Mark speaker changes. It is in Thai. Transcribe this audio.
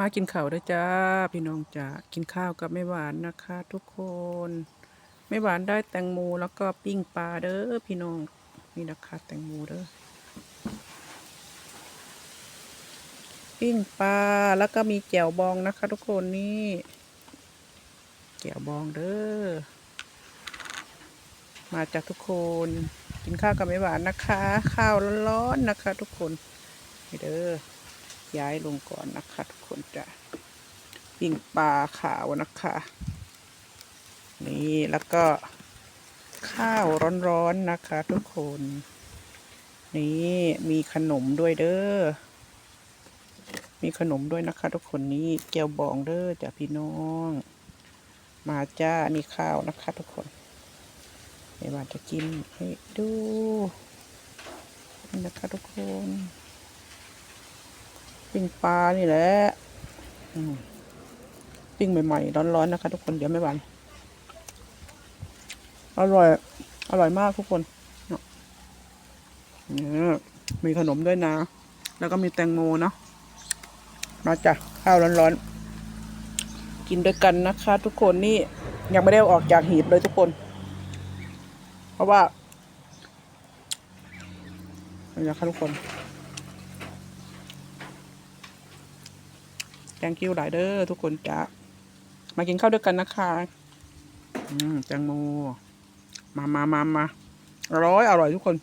Speaker 1: มากินข้าวด้วยจ้า พี่น้องจ้ากินข้าวกับแม่หวานนะคะ ทุกคนแม่หวานได้แตงโมแล้วก็ปิ้งปลาเด้อพี่น้องนี่นะคะ แตงโมเด้อปิ้งปลาแล้วก็มีแจ่วบองนะคะ ทุกคนนี่แจ่วบองเด้อมาจากทุกคน กินข้าวกับแม่หวานนะคะ ข้าวร้อนๆนะคะ ทุกคนนี่เด้อ ย้ายลงก่อนนะคะทุกคนจะปิ้งปลาขาวนะคะ นี่แล้วก็ข้าวร้อนๆนะคะ ทุกคน นี่มีขนมด้วยเด้อ มีขนมด้วยนะคะ ทุกคนนี่แก้วบองเด้อจ้ะพี่น้อง มาจ้านี่ข้าวนะคะ ทุกคนเดี๋ยวว่าจะกินให้ดูนะคะทุกคน ปิ้งปลานี่แหละปิ้งใหม่ๆร้อนๆนะคะ ทุกคนเดี๋ยวไม่หวานอร่อย อร่อยมากทุกคนเนี่ยมีขนมด้วยนะ แล้วก็มีแตงโมเนาะมาจ้ะข้าวร้อนๆ กินด้วยกันนะคะ ทุกคนนี่ยังไม่ได้ออกจากหีบเลยทุกคน เพราะว่านี่นะคะทุกคน thank you หลายเด้อทุกคนจ้ะมากินข้าวด้วยกันนะคะอืมแตงโมมามามามาอร่อยอร่อยทุกคน